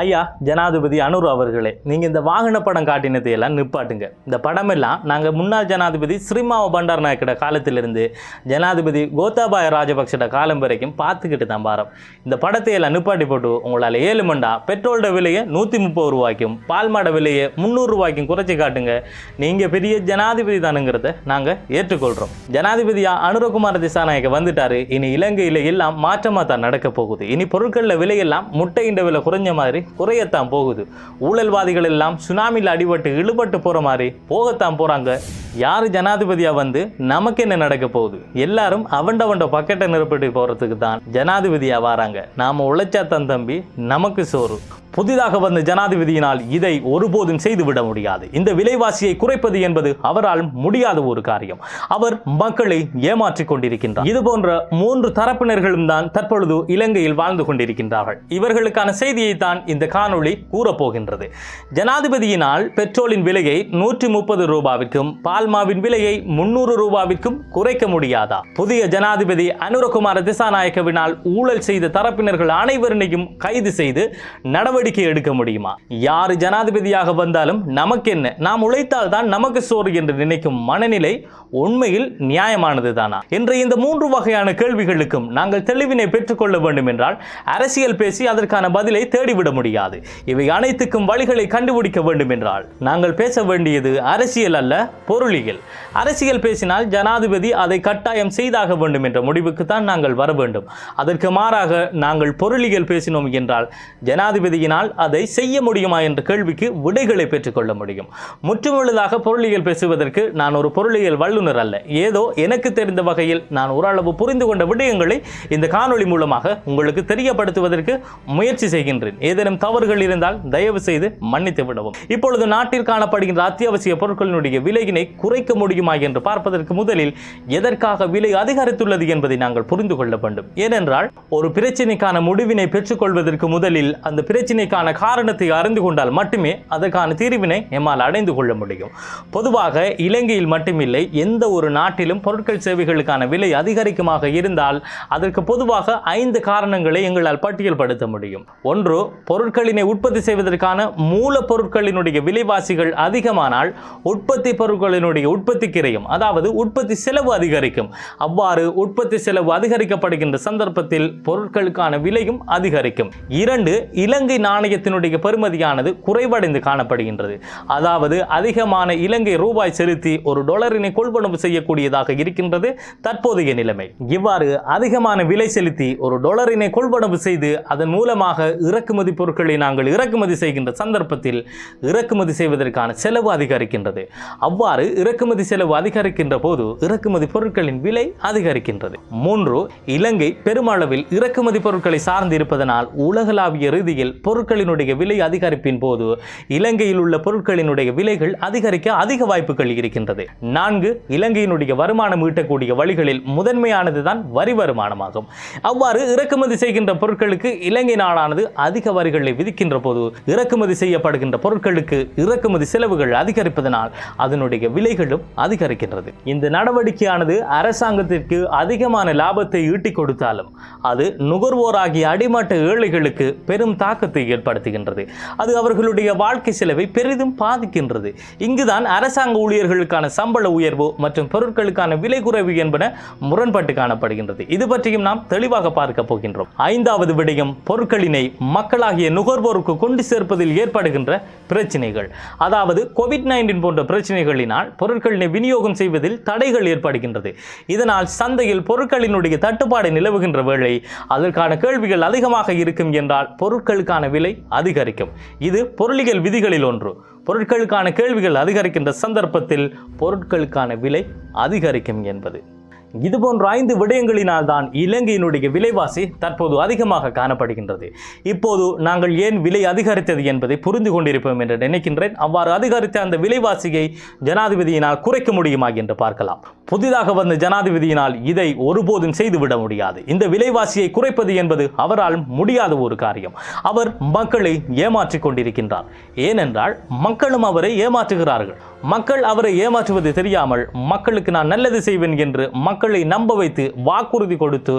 ஐயா ஜனாதிபதி அனுர் அவர்களே நீங்கள் இந்த வாகன படம் காட்டினதையெல்லாம் நிப்பாட்டுங்க. இந்த படமெல்லாம் நாங்கள் முன்னாள் ஜனாதிபதி ஸ்ரீமாவ பண்டார் நாயக்கட காலத்திலிருந்து ஜனாதிபதி கோத்தாபாய ராஜபக்ஷட காலம் வரைக்கும் பார்த்துக்கிட்டு தான் பாரம் இந்த படத்தையெல்லாம் நிப்பாட்டி போட்டு உங்களால் ஏழு மண்டா பெட்ரோலோட விலையை நூற்றி முப்பது ரூபாய்க்கும் பால்மாட விலையை முந்நூறுரூவாய்க்கும் குறைச்சி காட்டுங்க. நீங்கள் பெரிய ஜனாதிபதி தானுங்கிறத நாங்கள் ஏற்றுக்கொள்கிறோம் ஜனாதிபதியாக அனுரகுமார திசாநாயக்க வந்துட்டாரு. இனி இலங்கையில் எல்லாம் மாற்றமாக தான் நடக்க போகுது. இனி பொருட்களில் விலையெல்லாம் முட்டையின் விலை குறைஞ்ச மாதிரி குறையத்தான் போகுது. ஊழல்வாதிகள் எல்லாம் சுனாமியில் அடிபட்டு இழுபட்டு போகிற மாதிரி போகத்தான் போகிறாங்க யார் ஜனாதிபதியாக வந்து நமக்கு என்ன நடக்க போகுது? எல்லாரும் அவண்ட அவண்ட பக்கெட்டை நிரப்பிட்டு போகிறதுக்கு தான் ஜனாதிபதியாக வராங்க. நாம் உழைச்சா தன் தம்பி நமக்கு சோறு. புதிதாக வந்த ஜனாதிபதியினால் இதை ஒருபோதும் செய்துவிட முடியாது. இந்த விலைவாசியை குறைப்பது என்பது அவரால் முடியாத ஒரு காரியம். அவர் மக்களை ஏமாற்றிக் கொண்டிருக்கின்றார். இது போன்ற மூன்று தரப்பினர்களும் தான் தற்பொழுது இலங்கையில் வாழ்ந்து கொண்டிருக்கின்றார்கள். இவர்களுக்கான செய்தியை தான் இந்த காணொளி கூறப்போகின்றது ஜனாதிபதியினால் பெட்ரோலின் விலையை நூற்றி முப்பது ரூபாவிற்கும் பால்மாவின் விலையை முன்னூறு ரூபாவிற்கும் குறைக்க முடியாதா? புதிய ஜனாதிபதி அனுரகுமார திசாநாயக்கவினால் ஊழல் செய்த தரப்பினர்கள் அனைவரினையும் கைது செய்து நடவடிக்கை நடவடிக்கை எடுக்க முடியுமா? யார் ஜனாதிபதியாக வந்தாலும் நமக்கு என்ன நாம் உழைத்தால் தான் நமக்கு சோறு என்று நினைக்கும் மனநிலை உண்மையில் நியாயமானது தானா என்ற இந்த மூன்று வகையான கேள்விகளுக்கும் நாங்கள் தெளிவினை பெற்றுக்கொள்ள வேண்டும் என்றால் அரசியல் பேசி அதற்கான பதிலை தேடிவிட முடியாது. இவை அனைத்துக்கும் வழிகளை கண்டுபிடிக்க வேண்டும் என்றால் நாங்கள் பேச வேண்டியது அரசியல் அல்ல பொருளியல். அரசியல் பேசினால் ஜனாதிபதி அதை கட்டாயம் செய்தாக வேண்டும் என்ற முடிவுக்கு தான் நாங்கள் வர வேண்டும். அதற்கு மாறாக நாங்கள் பொருளியல் பேசினோம் என்றால் ஜனாதிபதியின் ஜனாதிபதியினால் அதை செய்ய முடியுமா என்ற கேள்விக்கு விடைகளை பெற்றுக்கொள்ள முடியும். முற்றுமுழுதாக பொருளியல் பேசுவதற்கு நான் ஒரு பொருளியல் வல்லுநர் அல்ல. ஏதோ எனக்கு தெரிந்த வகையில் நான் ஓரளவு புரிந்து கொண்ட விடயங்களை இந்த காணொளி மூலமாக உங்களுக்கு தெரியப்படுத்துவதற்கு முயற்சி செய்கின்றேன். ஏதேனும் தவறுகள் இருந்தால் தயவு செய்து மன்னித்து விடவும். இப்பொழுது நாட்டில் காணப்படுகின்ற அத்தியாவசிய பொருட்களினுடைய விலையினை குறைக்க முடியுமா என்று பார்ப்பதற்கு முதலில் எதற்காக விலை அதிகரித்துள்ளது என்பதை நாங்கள் புரிந்து கொள்ள வேண்டும். ஏனென்றால் ஒரு பிரச்சனைக்கான முடிவினை பெற்றுக்கொள்வதற்கு முதலில் அந்த பிரச்சனைக்கான காரணத்தை அறிந்து கொண்டால் மட்டுமே அதற்கான தீர்வினை எம்மால் அடைந்து கொள்ள முடியும். பொதுவாக இலங்கையில் மட்டுமில்லை எந்த ஒரு நாட்டிலும் பொருட்கள் சேவைகளுக்கான விலை அதிகரிக்குமாக இருந்தால் அதற்கு பொதுவாக ஐந்து காரணங்களை எங்களால் பட்டியல்படுத்த முடியும். ஒன்று பொருட்களினை உற்பத்தி செய்வதற்கான மூலப்பொருட்களினுடைய விலைவாசிகள் அதிகமானால் உற்பத்தி பொருட்களினுடைய உற்பத்தி கிரையும் அதாவது உற்பத்தி செலவு அதிகரிக்கும். அவ்வாறு உற்பத்தி செலவு அதிகரிக்கப்படுகின்ற சந்தர்ப்பத்தில் பொருட்களுக்கான விலையும் அதிகரிக்கும். இரண்டு இலங்கை நாணயத்தினுடைய பெறுமதியானது குறைவடைந்து காணப்படுகின்றது. அதாவது அதிகமான இலங்கை ரூபாய் செலுத்தி ஒரு டாலரினை கொள்வனவு செய்யக்கூடியதாக இருக்கின்றது தற்போதைய நிலைமை. இவ்வாறு அதிகமான விலை செலுத்தி ஒரு டாலரினை கொள்வனவு செய்து அதன் மூலமாக இறக்குமதி பொருட்களை நாங்கள் இறக்குமதி செய்கின்ற சந்தர்ப்பத்தில் இறக்குமதி செய்வதற்கான செலவு அதிகரிக்கின்றது. அவ்வாறு இறக்குமதி செலவு அதிகரிக்கின்ற போது இறக்குமதி பொருட்களின் விலை அதிகரிக்கின்றது. மூன்று இலங்கை பெருமளவில் இறக்குமதி பொருட்களை சார்ந்து இருப்பதனால் உலகளாவிய ரீதியில் பொருட்களினுடைய விலை அதிகரிப்பின் போது இலங்கையில் உள்ள பொருட்களினுடைய விலைகள் அதிகரிக்க அதிக வாய்ப்புகள் இருக்கின்றது. நான்கு இலங்கையினுடைய வருமானம் ஈட்டக்கூடிய வழிகளில் முதன்மையானது தான் வரி வருமானமாகும். அவ்வாறு இறக்குமதி செய்கின்ற பொருட்களுக்கு இலங்கை நாடானது அதிக வரிகளை விதிக்கின்ற போது இறக்குமதி செய்யப்படுகின்ற பொருட்களுக்கு இறக்குமதி செலவுகள் அதிகரிப்பதனால் அதனுடைய விலைகளும் அதிகரிக்கின்றது. இந்த நடவடிக்கையானது அரசாங்கத்திற்கு அதிகமான லாபத்தை ஈட்டிக் கொடுத்தாலும் அது நுகர்வோராகிய அடிமட்ட ஏழைகளுக்கு பெரும் தாக்கத்தை ஏற்படுத்துகின்றது. அது அவர்களுடைய வாழ்க்கை செலவை பெரிதும் பாதிக்கின்றது. இங்குதான் அரசாங்க ஊழியர்களுக்கான சம்பள உயர்வு மற்றும் பொருட்களுக்கான விலை குறைவு என்பன முரண்பட்டு காணப்படுகின்றது. இது பற்றியும் நாம் தெளிவாக பார்க்க போகின்றோம். ஐந்தாவது விடயம் பொருட்களினை மக்களாகிய நுகர்வோருக்கு கொண்டு சேர்ப்பதில் ஏற்படுகின்ற பிரச்சனைகள். அதாவது கோவிட் நைன்டீன் போன்ற பிரச்சனைகளினால் பொருட்களினை விநியோகம் செய்வதில் தடைகள் ஏற்படுகின்றது. இதனால் சந்தையில் பொருட்களினுடைய தட்டுப்பாடு நிலவுகின்ற வேளை அதற்கான கேள்விகள் அதிகமாக இருக்கும் என்றால் பொருட்களுக்கான விலை அதிகரிக்கும். இது பொருளிகள் விதிகளில் ஒன்று. பொருட்களுக்கான கேள்விகள் அதிகரிக்கின்ற சந்தர்ப்பத்தில் பொருட்களுக்கான விலை அதிகரிக்கும் என்பது. இது போன்ற ஐந்து விடயங்களினால் தான் இலங்கையினுடைய விலைவாசி தற்போது அதிகமாக காணப்படுகின்றது. இப்போது நாங்கள் ஏன் விலை அதிகரித்தது என்பதை புரிந்து கொண்டிருப்போம் என்று நினைக்கின்றேன். அவ்வாறு அதிகரித்த அந்த விலைவாசியை ஜனாதிபதியினால் குறைக்க முடியுமா என்று பார்க்கலாம். புதிதாக வந்த ஜனாதிபதியினால் இதை ஒருபோதும் செய்துவிட முடியாது. இந்த விலைவாசியை குறைப்பது என்பது அவரால் முடியாத ஒரு காரியம். அவர் மக்களை ஏமாற்றிக் கொண்டிருக்கின்றார். ஏனென்றால் மக்களும் அவரை ஏமாற்றுகிறார்கள். மக்கள் அவரை ஏமாற்றுவது தெரியாமல் மக்களுக்கு நான் நல்லது செய்வேன் என்று மக்களை நம்ப வைத்து வாக்குறுதி கொடுத்து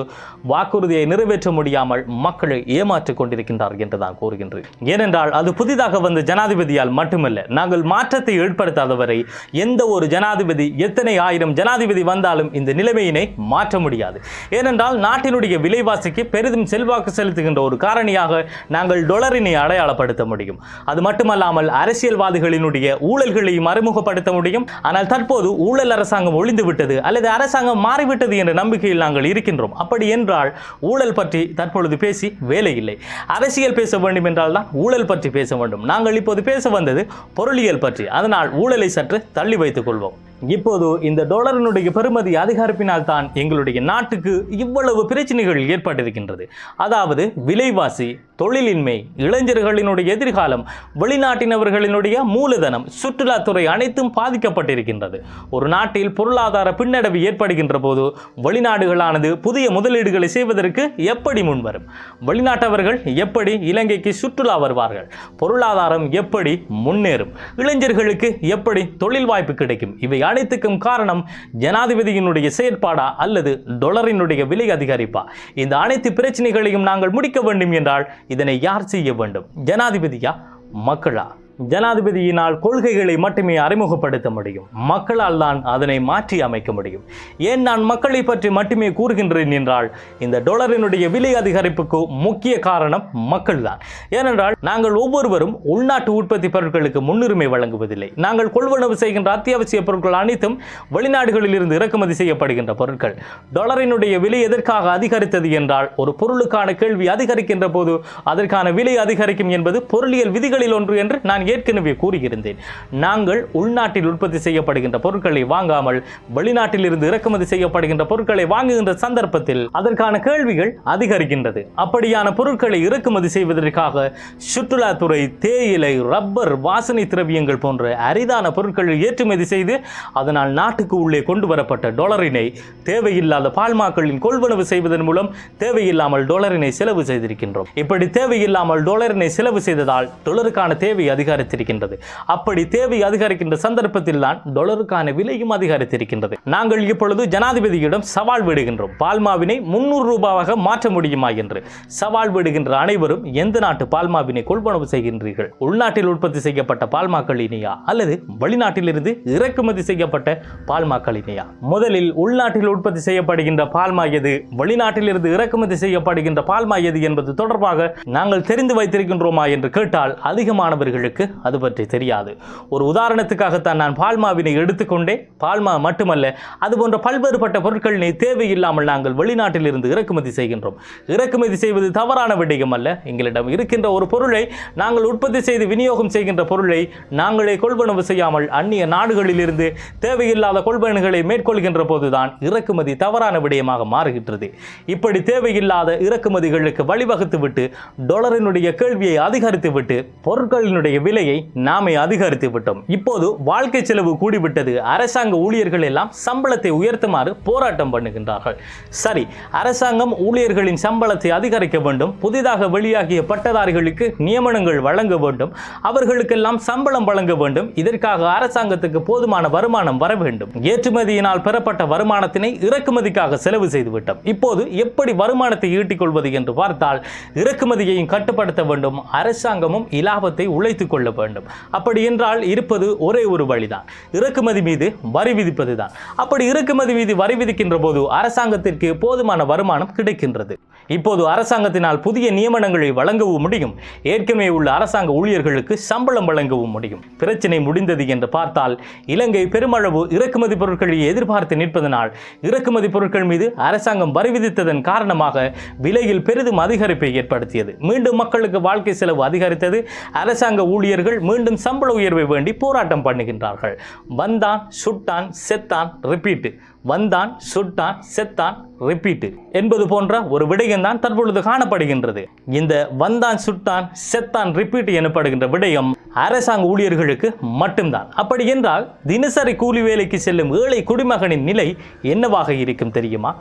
வாக்குறுதியை நிறைவேற்ற முடியாமல் மக்களை ஏமாற்றிக் கொண்டிருக்கின்றார் என்று தான் கூறுகின்றேன். ஏனென்றால் அது புதிதாக வந்த ஜனாதிபதியால் மட்டுமல்ல நாங்கள் மாற்றத்தை ஏற்படுத்தாதவரை எந்த ஒரு ஜனாதிபதி எத்தனை ஆயிரம் ஜனாதிபதி வந்தாலும் இந்த நிலைமையினை மாற்ற முடியாது. ஏனென்றால் நாட்டினுடைய விலைவாசிக்கு பெரிதும் செல்வாக்கு செலுத்துகின்ற ஒரு காரணியாக நாங்கள் டொலரினை அடையாளப்படுத்த முடியும். அது மட்டுமல்லாமல் அரசியல்வாதிகளினுடைய ஊழல்களையும் அறிமுகப்படுத்த முடியும். ஆனால் தற்போது ஊழல் அரசாங்கம் ஒழிந்துவிட்டது அல்லது அரசாங்கம் மாறிவிட்டது என்ற நம்பிக்கையில் நாங்கள் இருக்கின்றோம். அப்படி என்றால் ஊழல் பற்றி தற்பொழுது பேசி வேலை இல்லை. அரசியல் பேச வேண்டும் என்றால் தான் ஊழல் பற்றி பேச வேண்டும். நாங்கள் இப்போது பேச வந்தது பொருளியல் பற்றி. அதனால் ஊழலை சற்று தள்ளி வைத்துக் கொள்வோம். இப்போது இந்த டாலரினுடைய பெறுமதி அதிகரிப்பினால் தான் எங்களுடைய நாட்டுக்கு இவ்வளவு பிரச்சனைகள் ஏற்பட்டிருக்கின்றது. அதாவது விலைவாசி தொழிலின்மை இளைஞர்களினுடைய எதிர்காலம் வெளிநாட்டினவர்களினுடைய மூலதனம் சுற்றுலாத்துறை அனைத்தும் பாதிக்கப்பட்டிருக்கின்றது. ஒரு நாட்டில் பொருளாதார பின்னடைவு ஏற்படுகின்ற போது வெளிநாடுகளானது புதிய முதலீடுகளை செய்வதற்கு எப்படி முன்வரும்? வெளிநாட்டவர்கள் எப்படி இலங்கைக்கு சுற்றுலா வருவார்கள்? பொருளாதாரம் எப்படி முன்னேறும்? இளைஞர்களுக்கு எப்படி தொழில் வாய்ப்பு கிடைக்கும்? இவை அனைத்துக்கும் காரணம் ஜனாதிபதியினுடைய செயற்பாடா அல்லது டொலரினுடைய விலை அதிகரிப்பா? இந்த அனைத்து பிரச்சனைகளையும் நாங்கள் முடிக்க வேண்டும் என்றால் இதனை யார் செய்ய வேண்டும்? ஜனாதிபதியா? மக்களா? ஜனாதிபதியினால் கொள்கைகளை மட்டுமே அறிமுகப்படுத்த முடியும். மக்களால் தான் அதனை மாற்றி அமைக்க முடியும். ஏன் நான் மக்களை பற்றி மட்டுமே கூறுகின்றேன் என்றால் இந்த டொலரினுடைய விலை அதிகரிப்புக்கு முக்கிய காரணம் மக்கள்தான் ஏனென்றால் நாங்கள் ஒவ்வொருவரும் உள்நாட்டு உற்பத்தி பொருட்களுக்கு முன்னுரிமை வழங்குவதில்லை. நாங்கள் கொள்வனவு செய்கின்ற அத்தியாவசிய பொருட்கள் அனைத்தும் வெளிநாடுகளில் இருந்து இறக்குமதி செய்யப்படுகின்ற பொருட்கள். டாலரினுடைய விலை எதற்காக அதிகரித்தது என்றால் ஒரு பொருளுக்கான கேள்வி அதிகரிக்கின்ற போது அதற்கான விலை அதிகரிக்கும் என்பது பொருளியல் விதிகளில் ஒன்று என்று நான் ஏற்கனவே கூறியிருந்தேன் நாங்கள் உள்நாட்டில் உற்பத்தி செய்யப்படுகின்ற பொருட்களை வாங்காமல் வெளிநாட்டில் இருந்து இறக்குமதி செய்யப்படுகின்ற பொருட்களை வாங்குகின்ற சந்தர்ப்பத்தில் அதற்கான கேள்விகள் அதிகரிக்கின்றது. அப்படியான பொருட்களை இறக்குமதி செய்வதற்காக சுற்றுலாத்துறை தேயிலை ரப்பர் வாசனை திரவியங்கள் போன்ற அரிதான பொருட்களை ஏற்றுமதி செய்து அதனால் நாட்டுக்கு உள்ளே கொண்டு வரப்பட்ட டொலரினை தேவையில்லாத பால்மாக்களின் கொள்வனவு செய்வதன் மூலம் தேவையில்லாமல் டொலரினை செலவு செய்திருக்கின்றோம். இப்படி தேவையில்லாமல் டொலரினை செலவு செய்ததால் டொலருக்கான தேவை அதிகரித்திருக்கின்றது. அப்படி தேவை அதிகரிக்கின்ற சந்தர்ப்பத்தில் தான் டொலருக்கான விலையும் அதிகரித்திருக்கின்றது. நாங்கள் இப்பொழுது ஜனாதிபதியிடம் சவால் விடுகின்றோம். பால்மாவினை முன்னூறு ரூபாவாக மாற்ற முடியுமா என்று. சவால் விடுகின்ற அனைவரும் எந்த நாட்டு பால்மாவினை கொள்வனவு செய்கின்றீர்கள்? உள்நாட்டில் உற்பத்தி செய்யப்பட்ட பால்மாக்களினையா அல்லது வெளிநாட்டிலிருந்து இறக்குமதி செய்யப்பட்ட பால்மாக்களினையா முதலில் உள்நாட்டில் உற்பத்தி செய்யப்படுகின்ற பால்மா எது? வெளிநாட்டிலிருந்து இறக்குமதி செய்யப்படுகின்ற பால்மா எது என்பது தொடர்பாக நாங்கள் தெரிந்து வைத்திருக்கின்றோமா என்று கேட்டால் அதிகமானவர்களுக்கு அது பற்றி தெரியாது. ஒரு உதாரணத்துக்காகத்தான் நான் பால்மாவினை எடுத்துக்கொண்டே பால்மா மட்டுமல்ல அது போன்ற பல்வேறுபட்ட பொருட்களினை தேவையில்லாமல் நாங்கள் வெளிநாட்டில் இருந்து இறக்குமதி செய்கின்றோம். இறக்குமதி செய்வது தவறான விடயம் அல்ல. எங்களிடம் இருக்கின்ற ஒரு பொருளை நாங்கள் உற்பத்தி செய்து விநியோகம் செய்கின்ற பொருளை நாங்களே கொள்வனவு செய்யாமல் அந்நிய நாடுகளில் இருந்து தேவையில்லாத கொள்வனவுகளை மேற்கொள்கின்ற போதுதான் இறக்குமதி தவறான விடயமாக மாறுகின்றது. இப்படி தேவையில்லாத இறக்குமதிகளுக்கு வழிவகுத்து விட்டு டாலரினுடைய கேள்வியை அதிகரித்து விட்டு பொருட்களினுடைய விலையை நாமே அதிகரித்து விட்டோம். இப்போது வாழ்க்கை செலவு கூடிவிட்டது. அரசாங்க ஊழியர்கள் எல்லாம் சம்பளத்தை உயர்த்துமாறு போராட்டம் பண்ணுகின்றார்கள். சரி அரசாங்கம் ஊழியர்களின் சம்பளத்தை அதிகரிக்க வேண்டும். புதிதாக வெளியாகிய பட்டதாரிகளுக்கு நியமனங்கள் வழங்க வேண்டும். அவர்களுக்கெல்லாம் சம்பளம் வழங்க வேண்டும். இதற்காக அரசாங்கத்துக்கு போதுமான வருமானம் வர வேண்டும். ஏற்றுமதியினால் பெறப்பட்ட வருமானத்தினை இறக்குமதிக்காக செலவு செய்துவிட்டோம் இப்போது எப்படி வருமானத்தை ஈட்டிக் கொள்வது என்று பார்த்தால் இறக்குமதியையும் கட்டுப்படுத்த வேண்டும். அரசாங்கமும் இலாபத்தை உழைத்துக் கொள்ள கொள்ள வேண்டும். அப்படி என்றால் இருப்பது ஒரே ஒரு வழிதான். இறக்குமதி மீது வரி விதிப்பது தான் அப்படி இறக்குமதி மீது வரி விதிக்கின்ற போது அரசாங்கத்திற்கு போதுமான வருமானம் கிடைக்கின்றது. இப்போது அரசாங்கத்தினால் புதிய நியமனங்களை வழங்கவும் முடியும். ஏற்கனவே உள்ள அரசாங்க ஊழியர்களுக்கு சம்பளம் வழங்கவும் முடியும். பிரச்சனை முடிந்தது என்று பார்த்தால் இலங்கை பெருமளவு இறக்குமதி பொருட்களை எதிர்பார்த்து நிற்பதனால் இறக்குமதி பொருட்கள் மீது அரசாங்கம் வரி விதித்ததன் காரணமாக விலையில் பெரிதும் அதிகரிப்பை ஏற்படுத்தியது. மீண்டும் மக்களுக்கு வாழ்க்கை செலவு அதிகரித்தது. அரசாங்க ஊழியர் ஊழியர்கள் மீண்டும் சம்பள உயர்வை வேண்டி போராட்டம் பண்ணுகின்றார்கள். வந்தான் சுட்டான் செத்தான் ரிப்பீட்டு வந்தான் சுட்டான் செத்தான் ரிப்பீட்டு என்பது போன்ற ஒரு விடயம்தான் தற்பொழுது காணப்படுகின்றது. இந்த வந்தான் சுட்டான் செத்தான் ரிப்பீட் எனப்படுகின்ற விடயம் அரசாங்க ஊழியர்களுக்கு மட்டும்தான். அப்படி என்றால் தினசரி கூலி வேலைக்கு செல்லும் ஏழை குடிமகனின் நிலை என்னவாக இருக்கும் தெரியுமா?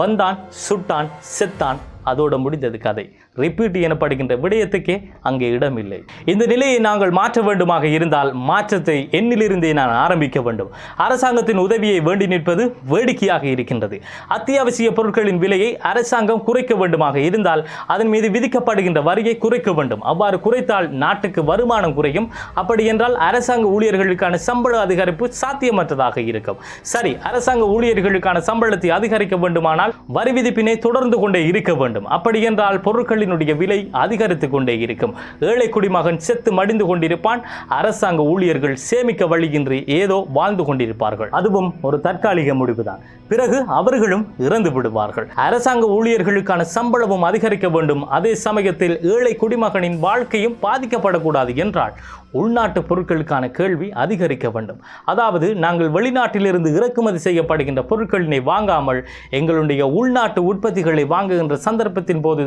வந்தான் சுட்டான் செத்தான் அதோட முடிந்தது கதை. ரிப்பீட் எனப்படுகின்ற விடயத்துக்கே அங்கே இடமில்லை. இந்த நிலையை நாங்கள் மாற்ற வேண்டுமாக இருந்தால் மாற்றத்தை எண்ணிலிருந்தே நான் ஆரம்பிக்க வேண்டும். அரசாங்கத்தின் உதவியை வேண்டி நிற்பது வேடிக்கையாக இருக்கின்றது. அத்தியாவசிய பொருட்களின் விலையை அரசாங்கம் குறைக்க வேண்டுமாக இருந்தால் அதன் மீது விதிக்கப்படுகின்ற வரியை குறைக்க வேண்டும். அவ்வாறு குறைத்தால் நாட்டுக்கு வருமானம் குறையும். அப்படி என்றால் அரசாங்க ஊழியர்களுக்கான சம்பள அதிகரிப்பு சாத்தியமற்றதாக இருக்கும். சரி அரசாங்க ஊழியர்களுக்கான சம்பளத்தை அதிகரிக்க வேண்டுமானால் வரி விதிப்பினை தொடர்ந்து கொண்டே இருக்க வேண்டும். அப்படி என்றால் பொருட்களின் பொருட்களினுடைய விலை அதிகரித்து கொண்டே இருக்கும். ஏழை குடிமகன் செத்து மடிந்து கொண்டிருப்பான். அரசாங்க ஊழியர்கள் சேமிக்க வழியின்றி ஏதோ வாழ்ந்து கொண்டிருப்பார்கள். அதுவும் ஒரு தற்காலிக முடிவுதான். பிறகு அவர்களும் இறந்து விடுவார்கள். அரசாங்க ஊழியர்களுக்கான சம்பளமும் அதிகரிக்க வேண்டும். அதே சமயத்தில் ஏழை குடிமகனின் வாழ்க்கையும் பாதிக்கப்படக்கூடாது என்றால் உள்நாட்டு பொருட்களுக்கான கேள்வி அதிகரிக்க வேண்டும். அதாவது நாங்கள் வெளிநாட்டிலிருந்து இறக்குமதி செய்யப்படுகின்ற பொருட்களினை வாங்காமல் எங்களுடைய உள்நாட்டு உற்பத்திகளை வாங்குகின்ற சந்தர்ப்பத்தின் போது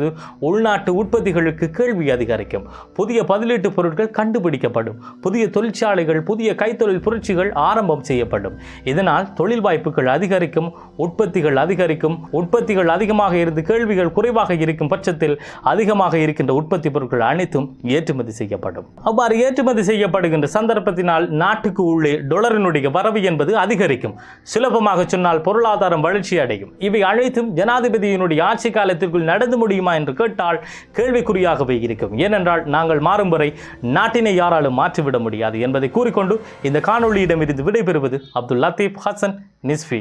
உள்நாட்டு உற்பத்திகளுக்கு கேள்வி அதிகரிக்கும். புதிய பதிலீட்டு பொருட்கள் கண்டுபிடிக்கப்படும். புதிய தொழிற்சாலைகள் புதிய கைத்தொழில் புரட்சிகள் ஆரம்பம் செய்யப்படும். இதனால் தொழில் வாய்ப்புகள் அதிகரிக்கும் உற்பத்திகள் அதிகரிக்கும் உற்பத்திகள் அதிகமாக இருந்து கேள்விகள் குறைவாக இருக்கும் பட்சத்தில் அதிகமாக இருக்கின்ற உற்பத்தி பொருட்கள் அனைத்தும் ஏற்றுமதி செய்யப்படும். அவ்வாறு ஏற்றுமதி செய்யப்படுகின்ற சந்தர்ப்பத்தினால் நாட்டுக்கு உள்ளே டொலரினுடைய வரவு என்பது அதிகரிக்கும். சுலபமாக சொன்னால் பொருளாதாரம் வளர்ச்சி அடையும் இவை அனைத்தும் ஜனாதிபதியினுடைய ஆட்சி காலத்திற்குள் நடந்து முடியுமா என்று கேட்டால் கேள்விக்குறியாகவே இருக்கும். ஏனென்றால் நாங்கள் மாறும் வரை நாட்டினை யாராலும் மாற்றிவிட முடியாது என்பதை கூறிக்கொண்டு இந்த காணொளியிடமிருந்து விடைபெறுவது அப்துல் லத்தீப் ஹசன் நிஸ்ஃபி.